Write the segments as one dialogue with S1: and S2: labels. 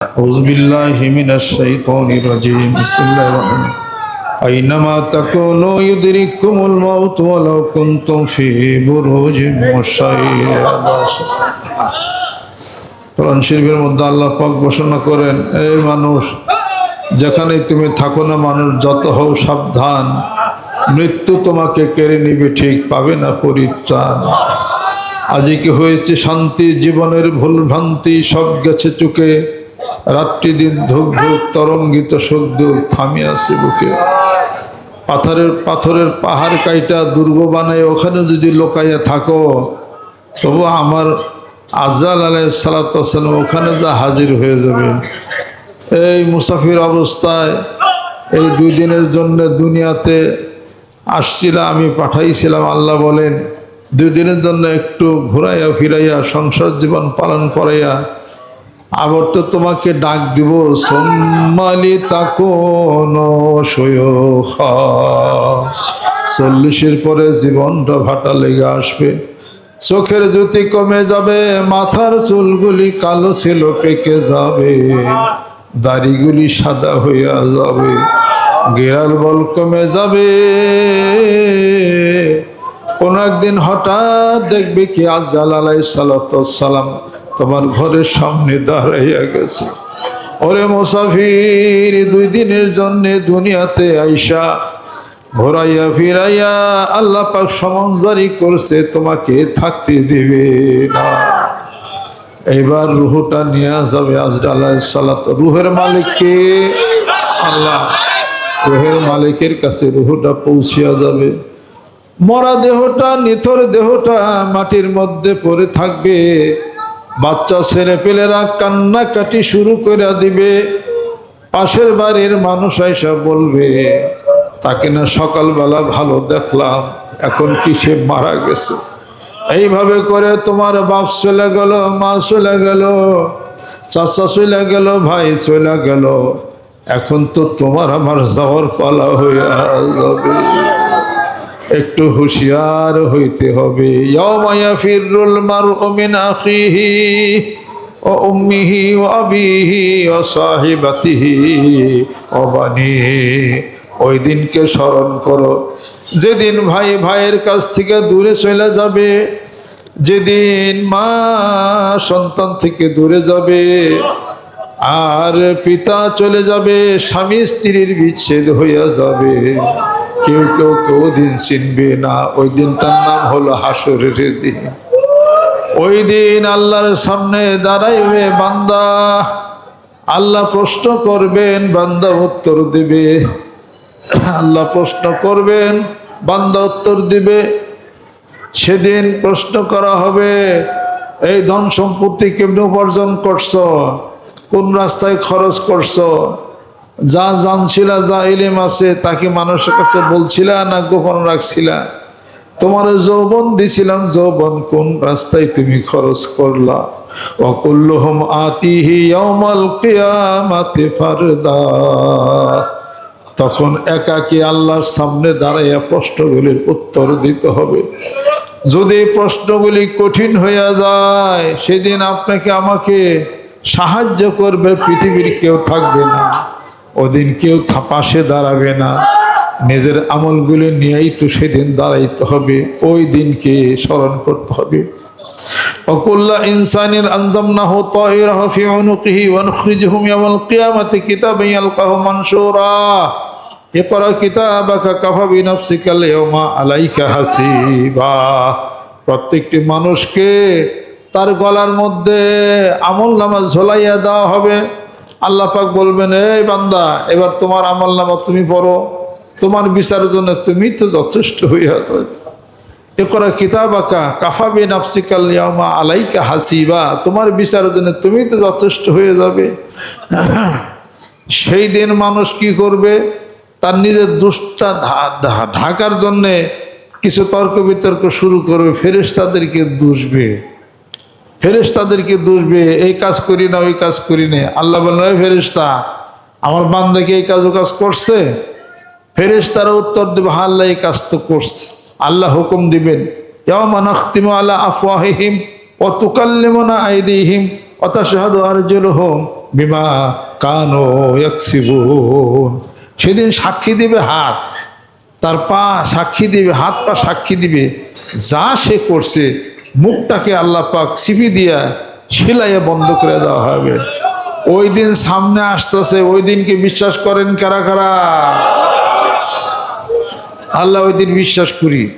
S1: أعوذ بالله من الشيطان الرجيم بسم الله الرحمن الرحيم أينما تكونوا يدرككم الموت ولو كنتم في بروج مشيدة কোরআন শরীফের মধ্যে আল্লাহ পাক ঘোষণা করেন এই মানুষ যেখানে তুমি থাকো না মানুষ যত হও সাবধান মৃত্যু তোমাকে কেড়ে নিবে ঠিক পাবে না পরিত্রাণ আজকে কি হয়েছে শান্তি জীবনের ভুল ভ্রান্তি সব গেছে চুকে রাত্রি দিন ধুক ধুক তরঙ্গিত দুঃখ থামিয়ে আছে বুকে। পাথরের পাথরের পাহাড় কাইটা দুর্গ বানায় ওখানে যদি লোকাইয়া থাকো তবু আমার আজাল আলাই সালাতাম ওখানে যা হাজির হয়ে যাবে। এই মুসাফির অবস্থায় এই দুই দিনের জন্য দুনিয়াতে আসছিলাম আমি পাঠাইছিলাম আল্লাহ বলেন দুই দিনের জন্য একটু ঘুরাইয়া ফিরাইয়া সংসার জীবন পালন করাইয়া আবার তো তোমাকে ডাক দিব, সোম্মালি তাকোন চল্লিশের পরে জীবনটা ভাটা লেগে আসবে। চোখের জ্যোতি কমে যাবে, মাথার চুলগুলি কালো ছিল, পেকে যাবে। দাড়িগুলি সাদা হইয়া যাবে, গেরার বল কমে যাবে। কোন একদিন হঠাৎ দেখবে কি আজাল আলাই সালাম তোমার ঘরের সামনে দাঁড়াইয়া গেছে। ওরে মুসাফির, দুই দিনের জন্য দুনিয়াতে আইসা ঘোরাইয়া ফিরাইয়া আল্লাহ পাক সমন করছে, তোমাকে থাকতে দিবে না। এইবার রুহটা নিয়ে যাবে আজরাল সালাত। রুহের মালিককে আল্লাহ, রুহের মালিকের কাছে রুহটা পৌঁছিয়া যাবে। মরা দেহটা, নিথর দেহটা মাটির মধ্যে পড়ে থাকবে। বাচ্চা ছেলে পেলেরা কান্নাকাটি শুরু করে দিবে। পাশের বাড়ির মানুষ এসে বলবে, তাকে না সকালবেলা ভালো দেখলাম, এখন কি সে মারা গেছে? এইভাবে করে তোমার বাপ চলে গেল, মা চলে গেল, চাচা চলে গেল, ভাই চলে গেল। এখন তো তোমার আমার যাওয়ার পালা হয়ে যাবে। একটু হুঁশিয়ার হইতে হবে। ইয়াউমায়া ফিরুল মারউ মিন আখিহি ও উম্মিহি ও আবিহি ও সাহিবাতিহি ও বানিহি ওই দিনকে স্মরণ করো। যেদিন ভাই ভাইয়ের কাছ থেকে দূরে চলে যাবে, যেদিন মা সন্তান থেকে দূরে যাবে, আর পিতা চলে যাবে, স্বামী স্ত্রীর বিচ্ছেদ হইয়া যাবে। কেউ কেউ কেউ দিন চিনবে না। ওই দিনটার নাম হলো হাসরের দিন। ওই দিন আল্লাহর সামনে দাঁড়াইবে বান্দা। আল্লাহ প্রশ্ন করবেন, বান্দা উত্তর দিবে। আল্লাহ প্রশ্ন করবেন, বান্দা উত্তর দিবে। সেদিন প্রশ্ন করা হবে, এই ধন সম্পত্তি কেমনি উপার্জন করছ? কোন রাস্তায় খরচ করছ? যা জানছিলা, যা ইলেম আছে তাকে মানুষের কাছে বলছিলা না গোপন রাখছিলা? তোমার যৌবন দিছিলাম, যৌবন কোন রাস্তায় তুমি খরচ করলা? অকুল্লহম আতিহি ইয়াউমাল কিয়ামাতি ফারদা। তখন একাকি আল্লাহর সামনে দাঁড়াইয়া প্রশ্নগুলির উত্তর দিতে হবে। যদি প্রশ্নগুলি কঠিন হইয়া যায়, সেদিন আপনাকে আমাকে সাহায্য করবে, পৃথিবীর কেউ থাকবে না। ওদিন কেউ পাশে দাঁড়াবে না নিজের আমলগুলি নিয়েই তো সেদিন দাঁড়াইতে হবে ওই দিনকে স্মরণ করতে হবে وكل إنسان أنزمناه طائره في عنقه ونخرجهم يوم القيامة كتابا يلقاه منشورا اقرأ كتابك كفى بنفسك اليوم عليك حسيبا প্রত্যেকটি মানুষকে তার গলার মধ্যে আমল নামা ঝোলাইয়া দেওয়া হবে আল্লাহ পাক বলবেন, এই বান্দা, এবার তোমার আমল নামা তুমি পড়ো। তোমার বিচারের জন্য তুমি তো যথেষ্ট হইয়া যাবে এ করা কিতাব আঁকা কাফাবে নাফসিকাল ইয়ামা আলাইকা হাসিবা। তোমার বিচারের জন্য তুমি তো যথেষ্ট হয়ে যাবে। সেই দিন মানুষ কি করবে? তার নিজের দুষ্টা ঢাকার জন্যে কিছু তর্ক বিতর্ক শুরু করবে। ফেরেশতাদেরকে দুষবে। ফেরেশতাদেরকে দুষবে এই কাজ করি না, ওই কাজ করি না। আল্লাহ বলেন ওই ফেরেশতা, আমার বান্দাকে এই কাজ, ও কাজ করছে? ফেরেশতারা উত্তর দেবে হ্যাঁ আল্লাহ এই কাজ তো করছে। আল্লাহ হুকুম দিবেন, ইয়াওমা নাখতিমু আলা আফওয়াহিহিম ওয়া তুকাল্লিমুনা আইদিহিম ওয়া তাশহাদু আরজুলুহুম বিমা কানো সেদিন সাক্ষী দিবে হাত, তার পা সাক্ষী দিবে, হাত পা সাক্ষী দিবে। যা সে করছে মুখটাকে আল্লাহ পাক সিপি দিয়া সিলাইয়ে বন্ধ করে দেওয়া হবে। ওই দিন সামনে আসতেছে, ওই দিনকে বিশ্বাস করেন কারা কারা? আল্লাহ ওই দিন বিশ্বাস করি।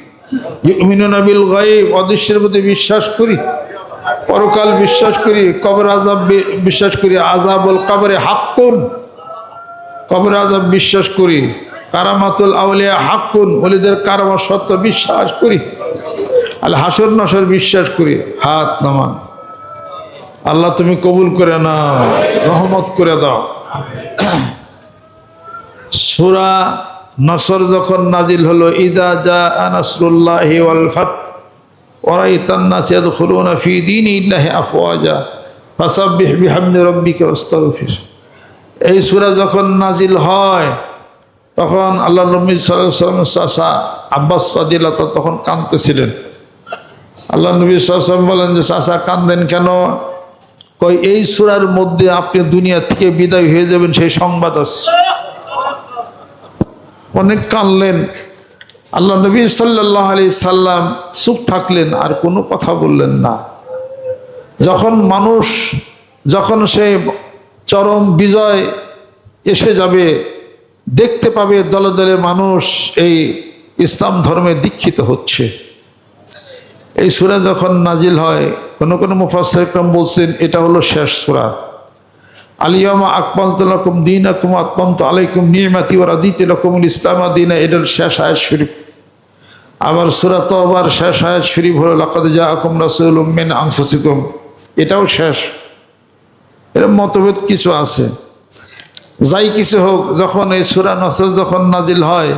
S1: গাইব অদৃশ্যের প্রতি বিশ্বাস করি। পরকাল বিশ্বাস করি, কবর আজাব বিশ্বাস করি। আজাবুল কবরে হাক্কুন। কবর আজাব বিশ্বাস করি। কারামাতুল আউলিয়া হাক্কুন। ওলিদের কারামা সত্য বিশ্বাস করি। আল হাসর নসর বিশ্বাস করি, হাত নামান। আল্লাহ তুমি কবুল করে না রহমত করে দাও। সুরা নসর যখন নাজিল হলো, ইদা জা আনাসরুল্লাহ ওয়াল ফাত ওরাইতান নাস ইয়াদখুলুনা ফি দীনিল্লাহি আফওয়াজা, ফাসাব্বিহ বিহামদি রাব্বিকা ওয়াস্তাগফির। এই সূরা যখন নাজিল হয়, তখন আল্লাহ নবী সাল্লাল্লাহু আলাইহি ওয়াসাল্লামের চাচা আব্বাস রাদিয়াল্লাহু তখন কাঁদতেছিলেন। আল্লাহ নবী আলাইহি বলেন যে, চাচা, কান্দেন কেন? কই এই সূরার মধ্যে আপনি দুনিয়া থেকে বিদায় হয়ে যাবেন, সেই সংবাদ আছে। অনেক কানলেন আল্লাহ নবী সাল্লাহ আলি সাল্লাম চুপ থাকলেন, আর কোনো কথা বললেন না। যখন মানুষ, যখন সে চরম বিজয় এসে যাবে, দেখতে পাবে দলে দলে মানুষ এই ইসলাম ধর্মে দীক্ষিত হচ্ছে। এই সুরা যখন নাজিল হয়, কোনো কোনো মুফাসিরকম বলছেন, এটা হলো শেষ সুরা। আলিয়ামা আকমাল তুলাকুম দিন আকুম আকমাম তো আলাইকুম নিয়মাতি ওরা দিতে রকমুল ইসলাম দিনা এটার শেষ আয়াত শরীফ। আবার সুরা তো আবার শেষ আয়াত শরীফ হলো, লাকাদ যা আকুম রাসুল উম্মেন আংফুসিকুম এটাও শেষ। এরকম মতভেদ কিছু আছে। যাই কিছু হোক, যখন এই সুরা নসর যখন নাজিল হয়,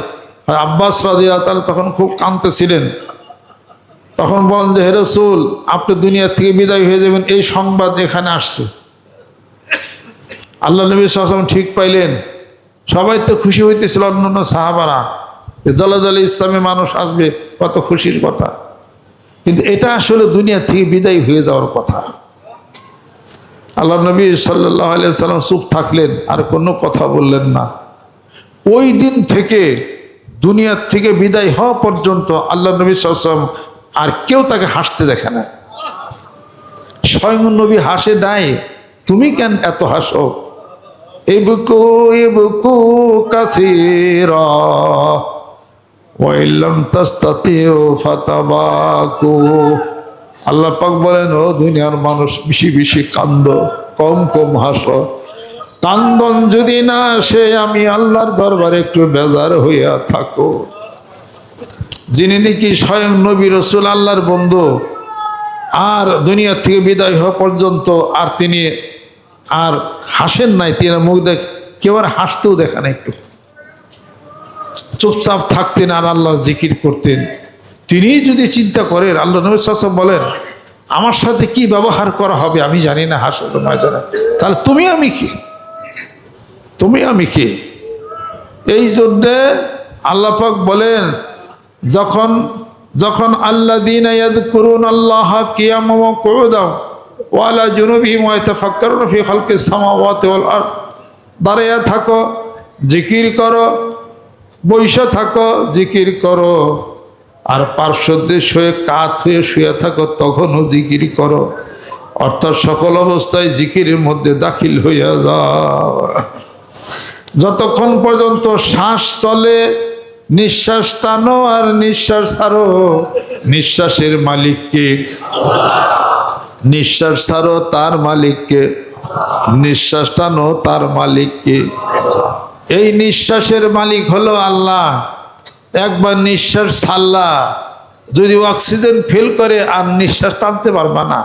S1: আব্বাস রাজিয়া তাহলে তখন খুব কাঁদতেছিলেন। তখন বলেন যে হেরসুল আপনি দুনিয়া থেকে বিদায় হয়ে যাবেন, এই সংবাদ এখানে আসছে। আল্লাহ নবী সাল্লাম ঠিক পাইলেন। সবাই তো খুশি হইতেছিল, অন্যান্য সাহাবারা, যে দলে দলে ইসলামে মানুষ আসবে, কত খুশির কথা। কিন্তু এটা আসলে দুনিয়া থেকে বিদায় হয়ে যাওয়ার কথা। আল্লাহ নবী সাল্লাহ সাল্লাম চুপ থাকলেন, আর কোনো কথা বললেন না। ওই দিন থেকে দুনিয়ার থেকে বিদায় হওয়া পর্যন্ত আল্লাহ নবী সাল্লাম আর কেউ তাকে হাসতে দেখে না। স্বয়ং নবী হাসে নাই। তুমি কেন এত হাসো? ইবকু ইবকু কাসীরা। ওয়াইল্লাম তাস্তাতিউ ফাতাবাকু। আল্লাহ পাক বলেন, ও দুনিয়ার মানুষ, বেশি বেশি কান্দ, কম কম হাসো। কান্দন যদি না আসে, আমি আল্লাহর দরবারে একটু বেজার হইয়া থাকো। যিনি নাকি স্বয়ং নবী রসুল, আল্লাহর বন্ধু, আর দুনিয়া থেকে বিদায় হওয়া পর্যন্ত আর তিনি আর হাসেন নাই তিনি মুখ দেখ, কেউ আর হাসতেও দেখেন একটু। চুপচাপ থাকতেন আর আল্লাহর জিকির করতেন। তিনি যদি চিন্তা করেন, আল্লাহ নবী সাসম বলেন, আমার সাথে কি ব্যবহার করা হবে? আমি জানি না হাসল ময়দানে। তাহলে তুমি আমি কি? তুমি আমি কি? এই জন্যে আল্লাপাক বলেন যখন যখন আল্লাহ দিন করুন আল্লাহ দাও ওয়ালা জুনুবি ময়তাফাক্কর ফি খালকে দাঁড়িয়ে থাকো, জিকির করো বৈশা থাকো, জিকির করো। আর পার্শ্বদের শুয়ে, কাত হয়ে শুয়ে থাকো, তখনও জিকির করো। অর্থাৎ সকল অবস্থায় জিকিরের মধ্যে দাখিল হইয়া যাও। যতক্ষণ পর্যন্ত শ্বাস চলে নিঃশ্বাস টানো আর নিঃশ্বাস ছাড়ো। নিঃশ্বাসের মালিককে। নিঃশ্বাস ছাড়ো তার মালিককে। নিঃশ্বাস টানো তার মালিককে। এই নিঃশ্বাসের মালিক হলো আল্লাহ। একবার নিঃশ্বাস ছাড়লা, যদি অক্সিজেন ফেল করে আর নিঃশ্বাস টানতে পারবা না,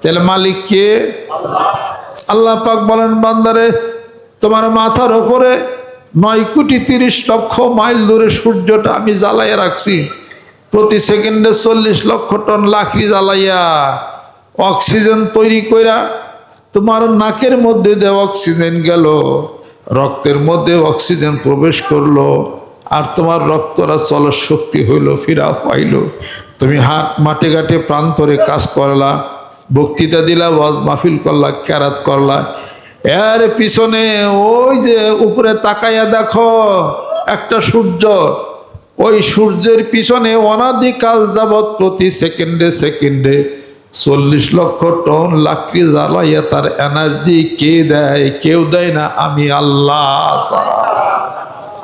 S1: তাহলে মালিককে আল্লাহ পাক বলেন, বান্দারে, তোমার মাথার ওপরে নয় কোটি তিরিশ লক্ষ মাইল দূরে সূর্যটা আমি জ্বালাইয়া রাখছি। প্রতি সেকেন্ডে চল্লিশ লক্ষ টন লাকড়ি জ্বালাইয়া অক্সিজেন তৈরি কইরা তোমার নাকের মধ্যে দিয়ে অক্সিজেন গেল। রক্তের মধ্যে অক্সিজেন প্রবেশ করল আর তোমার রক্তরা চল শক্তি হইল ফিরা পাইল। তুমি হাট মাঠে ঘাটে প্রান্তরে কাজ করলা, বক্তৃতা দিলা, ওয়াজ মাহফিল করলা ক্যারাত করলা এর পিছনে ওই যে উপরে তাকাইয়া দেখো, একটা সূর্য। ওই সূর্যের পিছনে অনাদিকাল যাবৎ প্রতি সেকেন্ডে সেকেন্ডে চল্লিশ লক্ষ টন লাকড়ি জ্বালাইয়া তার এনার্জি কে দেয়, কেউ দেয় না, আমি আল্লাহ।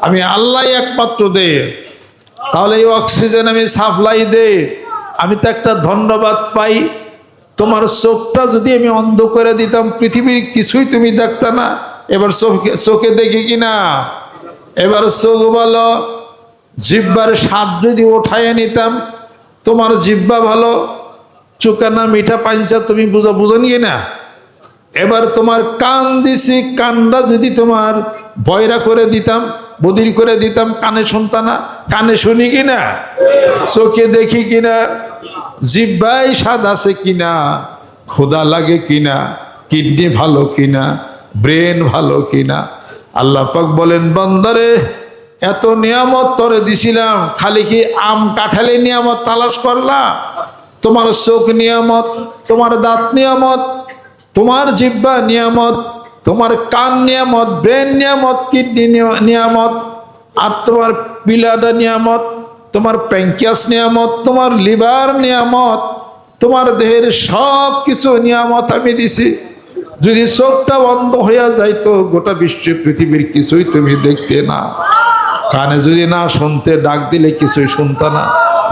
S1: আমি আল্লাহ একমাত্র দে তাহলে এই অক্সিজেন আমি সাপ্লাই দে আমি তো একটা ধন্যবাদ পাই। তোমার চোখটা যদি আমি অন্ধ করে দিতাম, পৃথিবীর কিছুই তুমি দেখতে না। এবার চোখে চোখে দেখি কিনা এবার চোখ ভালো জিব্বার স্বাদ যদি ওঠাইয়ে নিতাম, তোমার জিব্বা ভালো চুকানা মিঠা পাঞ্চা তুমি বুঝা, বুঝো নিয়ে না। এবার তোমার কান দিছি, কানটা যদি তোমার বয়রা করে দিতাম, বদির করে দিতাম, কানে শুনতা না, কানে শুনি কিনা চোখে দেখি কিনা জিব্বাই স্বাদ আছে কিনা? ক্ষুদা লাগে কিনা? কিডনি ভালো কিনা? ব্রেন ভালো কিনা? আল্লাহ পাক বলেন, বন্দারে, এত নিয়ামত তরে দিছিলাম, খালি কি আম কাঠালে নিয়ামত তালাশ করলা? তোমার চোখ নিয়ামত, তোমার দাঁত নিয়ামত, তোমার জিব্বা নিয়ামত, তোমার কান নিয়ামত, ব্রেন নিয়ামত, কিডনি নিয়ামত, আর তোমার পিলাডা নিয়ামত তোমার প্যাঙ্কিয়াস নিয়ামত, তোমার লিভার নিয়ামত, তোমার দেহের সব কিছু নিয়ামত আমি দিছি। যদি চোখটা বন্ধ হইয়া যাইতো, গোটা বিশ্ব, পৃথিবীর কিছুই তুমি দেখতে না। কানে যদি না শুনতে, ডাক দিলে কিছুই শুনতা না।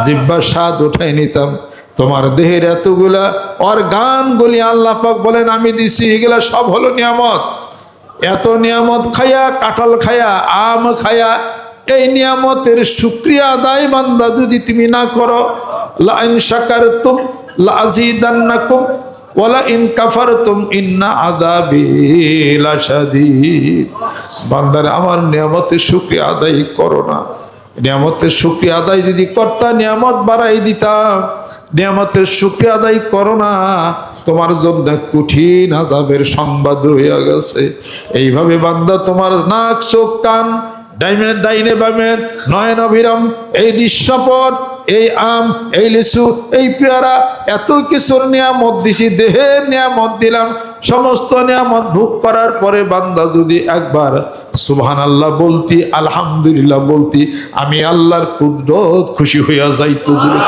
S1: জিব্বার স্বাদ উঠাই নিতাম। তোমার দেহের এতগুলা ওর গানগুলি আল্লাহ পাক বলেন, আমি দিছি, এগুলা সব হলো নিয়ামত। এত নিয়ামত খায়া কাঁঠাল খায়া আম খায়া এই নিয়ামতের শুক্রিয়া আদায় বান্দা যদি তুমি না করো, লাইন সাকার তুম লাজিদান্নাকুম ওয়ালা ইন কাফারতুম, ইন্না আযাবি লাশাদীদ। বান্দারে, আমার নিয়ামতের শুকরিয়া আদায় করো না। নিয়ামতের শুক্রিয়া আদায় যদি কর্তা নিয়ামত বাড়াই দিতাম, নিয়ামতের শুক্রিয়া আদায় করো না। তোমার জন্য কঠিন আজাবের সংবাদ রইয়া গেছে। এইভাবে বান্দা তোমার নাক, চোখ, কান ডাইনে ডাইনে বামে, নয়ন অভিরাম, এই দৃশ্যপট, এই আম, এই লিচু, এই পেয়ারা এত কিছুর নিয়ামত দিছি, দেহের নিয়ামত দিলাম, সমস্ত নিয়ামত ভোগ করার পরে বান্দা যদি একবার সুবহান আল্লাহ বলতি, আলহামদুলিল্লাহ বলতি, আমি আল্লাহর কুদরত খুশি হইয়া যাইতো জুড়ে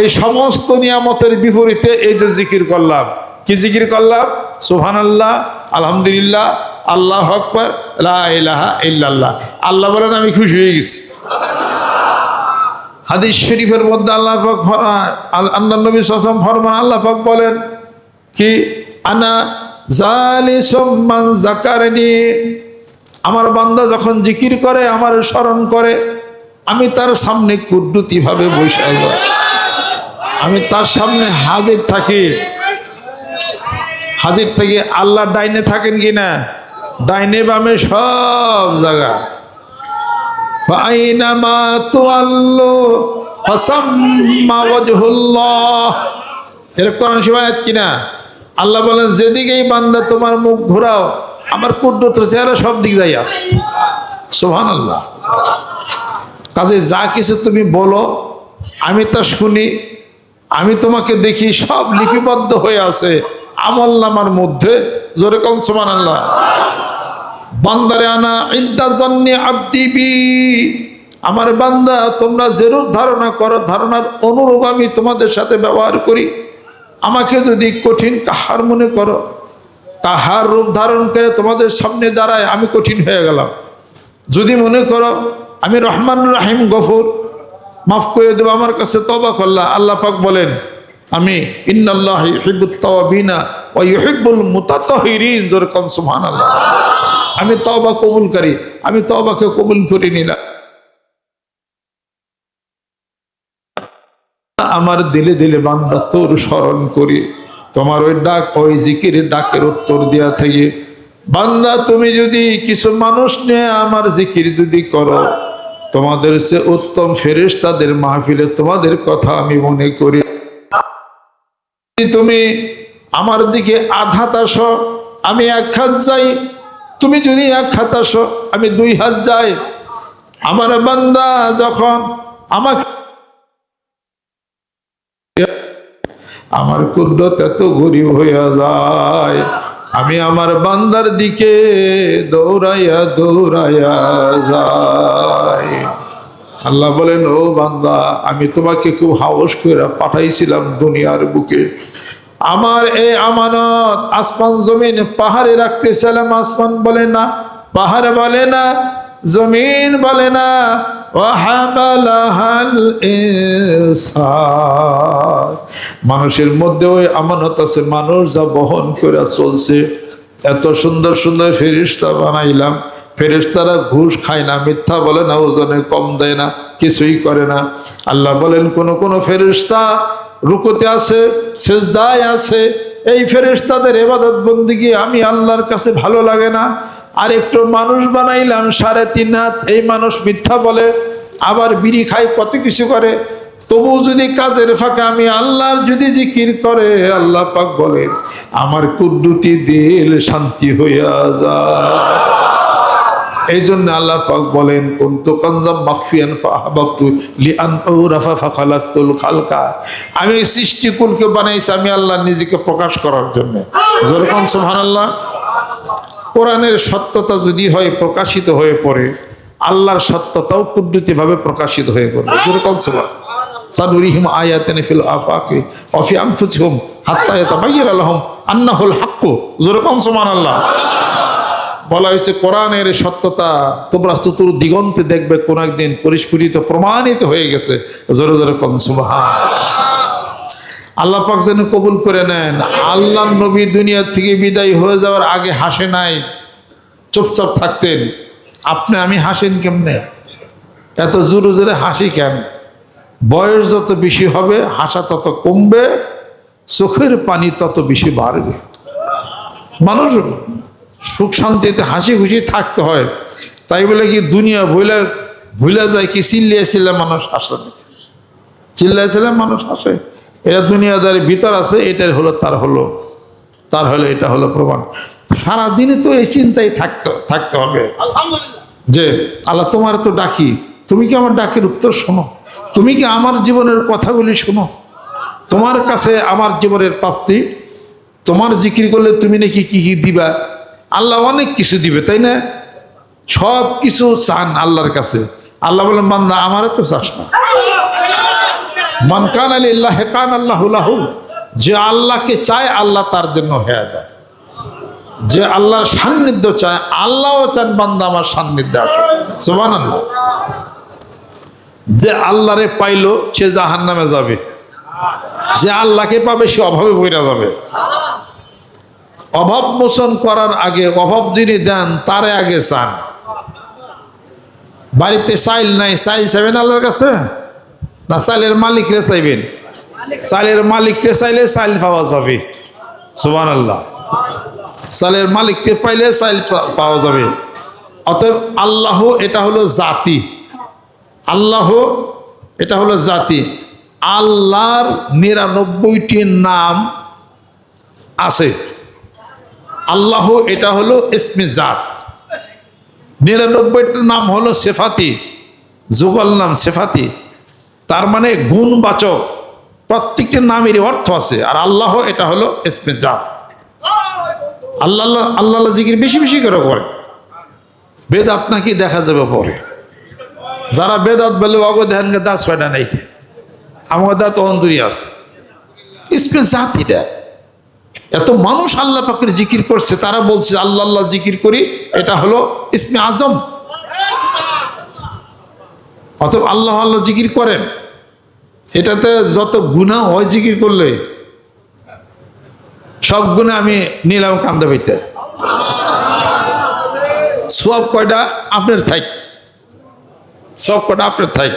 S1: এই সমস্ত নিয়ামতের বিপরীতে এই যে জিকির করলাম, কি জিকির করলাম? সুবহান আল্লাহ আলহামদুলিল্লাহ, আল্লাহ আকবর লাহা ইল্লাল্লাহ। আল্লাহ বলেন, আমি খুশি হয়ে গেছি। হাদিস শরীফের মধ্যে আল্লাহ পাক আল্লাহ নবী সাসাম ফরমান, আল্লাহ পাক বলেন কি, আনা জালি সম্মান জাকারনি আমার বান্দা যখন জিকির করে, আমার স্মরণ করে, আমি তার সামনে কুদ্রুতি ভাবে বসে আমি তার সামনে হাজির থাকি। হাজির থেকে আল্লাহ ডাইনে থাকেন কিনা ডাইনে বামে সব জায়গা। ফাসাম্মা ওয়াজহুল্লাহ। এর কিনা আল্লাহ বলেন, যেদিকেই বান্দা তোমার মুখ ঘোরাও, আমার কুদ্রত চেহারা সব দিক যাই আস। সোহান আল্লাহ কাজে যা কিছু তুমি বলো, আমি তা শুনি, আমি তোমাকে দেখি সব লিপিবদ্ধ হয়ে আছে। আমল নামার মধ্যে, জোরে কম সোমান আল্লাহ বান্দারে আনা ইদ্দা জন্যে আমার বান্দা, তোমরা যেরূপ ধারণা করো, ধারণার অনুরূপ আমি তোমাদের সাথে ব্যবহার করি। আমাকে যদি কঠিন কাহার মনে করো, কাহার রূপ ধারণ করে তোমাদের সামনে দাঁড়ায়, আমি কঠিন হয়ে গেলাম। যদি মনে করো, আমি রহমান রাহিম গফুর, মাফ করে দেবো, আমার কাছে তবা করলা, আল্লাহ পাক বলেন আমি আমি তওবা কবুল করি আমি তওবাকে কবুল করে নিলাম। আমার দিলে দিলে বান্দা তোর স্মরণ করি। তোমার ওই ডাক, ওই জিকিরের ডাকের উত্তর দেওয়া থেকে। বান্দা, তুমি যদি কিছু মানুষ নিয়ে আমার জিকির যদি করো, তোমাদের সে উত্তম ফেরেশ তাদের মাহফিলে তোমাদের কথা আমি মনে করি। তুমি আমার দিকে আঘাত আসো, আমি এক হাত যাই। তুমি যদি এক হাত আসো, আমি দুই হাত যাই। আমার বান্দা যখন আমাকে আমার কুদরত এত গরিব হইয়া যায়, আমি আমার বান্দার দিকে দৌড়াইয়া দৌড়াইয়া যাই। আল্লাহ বলেন, ও বান্দা, আমি তোমাকে খুব হাউস করে পাঠাইছিলাম দুনিয়ার বুকে। আমার এই আমানত আসমান জমিন পাহাড়ে রাখতেছিলাম আসমান বলে না, পাহাড় বলে না, জমিন বলে না। মানুষের মধ্যে ওই আমানত আছে, মানুষ যা বহন করে চলছে। এত সুন্দর সুন্দর ফেরিস্তা বানাইলাম। ফেরেশতারা ঘুষ খায় না, মিথ্যা বলে না, ওজনে কম দেয় না, কিছুই করে না। আল্লাহ বলেন, কোন কোন ফেরিস্তা রুকুতে আছে, সেজদায় আছে, এই ফেরেশতাদের এবাদত বন্দিগি আমি আল্লাহর কাছে ভালো লাগে না। আর একটু মানুষ বানাইলাম, সাড়ে তিন হাত, এই মানুষ মিথ্যা বলে, আবার বিড়ি খায়, কত কিছু করে। তবু যদি কাজের ফাঁকে আমি আল্লাহর যদি জিকির করে, আল্লাহ পাক বলেন, আমার কুদ্দুতি দিল শান্তি হইয়া যায়। এই জন্য আল্লাহ পাক বলেন, কুনতু কানজাম মাখফিয়ান ফাহাবাবতু লিআন উরাফা ফাখালাতুল খালকা। আমি সৃষ্টিকুলকে বানাইছি আমি আল্লাহ নিজেকে প্রকাশ করার জন্য। যেরকম সুবহানাল্লাহ? কোরআনের সত্যতা যদি হয়, প্রকাশিত হয়ে পড়ে, আল্লাহর সত্যতাও কুদ্দুতিভাবে প্রকাশিত হয়ে পড়বে। যেরকম সুবহান সানুরিহিম আয়াতিন ফিল আফাকি ওয়া ফি আনফুসিহিম হাত্তা ইয়াতাবাyyana লাহুম আন্নাহুল হাক্কু। যেরকম সুবহানাল্লাহ? বলা হয়েছে, কোরআনের সত্যতা তোমরা চতুর দিগন্তে দেখবে, কোন একদিন পরিস্ফুটিত প্রমাণিত হয়ে গেছে। জোরে জোরে কম আল্লাহ পাক যেন কবুল করে নেন। আল্লাহ নবী দুনিয়া থেকে বিদায় হয়ে যাওয়ার আগে হাসে নাই, চুপচাপ থাকতেন। আপনি, আমি হাসেন কেমনে? এত জোরে জোরে হাসি কেন? বয়স যত বেশি হবে, হাসা তত কমবে, চোখের পানি তত বেশি বাড়বে। মানুষ সুখ শান্তিতে হাসি খুশি থাকতে হয়। তাই বলে কি দুনিয়া ভুলে ভুলে যায় কি চিল্লিয়ে চিল্লে মানুষ হাসে। না। চিল্লায় চিল্লে মানুষ হাসে। এটা দুনিয়াদারি ভিতর আছে এটাই হলো তার হলো তার হলো এটা হলো প্রমাণ। সারাদিনই তো এই চিন্তায় থাকতে থাকতে হবে। যে আল্লাহ তোমার তো ডাকি তুমি কি আমার ডাকের উত্তর শোনো? তুমি কি আমার জীবনের কথাগুলি শোনো? তোমার কাছে আমার জীবনের প্রাপ্তি তোমার জিকির করলে তুমি নাকি কি কি দিবা? আল্লাহ অনেক কিছু দিবে, তাই না? সব কিছু চান আল্লাহর কাছে। আল্লাহ বলেন বান্দা আমারে তো চাস না। মান কান আল্লাহ কান আল্লাহ লাহু। যে আল্লাহকে চায়, আল্লাহ তার জন্য হয়ে যায় যে আল্লাহর সান্নিধ্য চায়, আল্লাহও চান, বান্দা আমার সান্নিধ্যে আসো সোমান আল্লাহ যে আল্লাহরে পাইলো, সে জাহান নামে যাবে। যে আল্লাহকে পাবে, সে অভাবে বইরা যাবে। অভাব মোচন করার আগে, অভাব যিনি দেন, তারে আগে চান। বাড়িতে চাইল নাই, চাইল চাইবেন আল্লাহর কাছে? না, চাইলের মালিকরে চাইবেন। চাইলের মালিককে চাইলে চাইল পাওয়া যাবে। সুবান আল্লাহ চাইলের মালিককে পাইলে চাইল পা- পাওয়া যাবে। অতএব আল্লাহ এটা হলো জাতি। আল্লাহ এটা হলো জাতি। আল্লাহর নিরানব্বইটি নাম আছে। আল্লাহ এটা হলো ইসমে জাত। নিরানব্বইটার নাম হলো সেফাতি, যুগল নাম সেফাতি। তার মানে গুণবাচক প্রত্যেকটির নামেরই অর্থ আছে। আর আল্লাহ এটা হলো ইসমে জাত। আল্লাহ আল্লাহ জিকির বেশি বেশি করে করে। বেদাত নাকি দেখা যাবে পরে। যারা বেদাত বলে অগ ধ্যান দাস হয় না নাকি? আমার দাঁত অন্তরি আছে। ইসমে জাত এটা। এত মানুষ আল্লাহ পাকের জিকির করছে, তারা বলছে, আল্লাহ আল্লাহ জিকির করি, এটা হলো ইসমে আজম। অতএব আল্লাহ আল্লাহ জিকির করেন। এটাতে যত গুণা হয় জিকির করলে, সব গুণে আমি নিলাম কান্দা পাইতে সব কয়টা আপনার থাক সব কয়টা আপনার থাক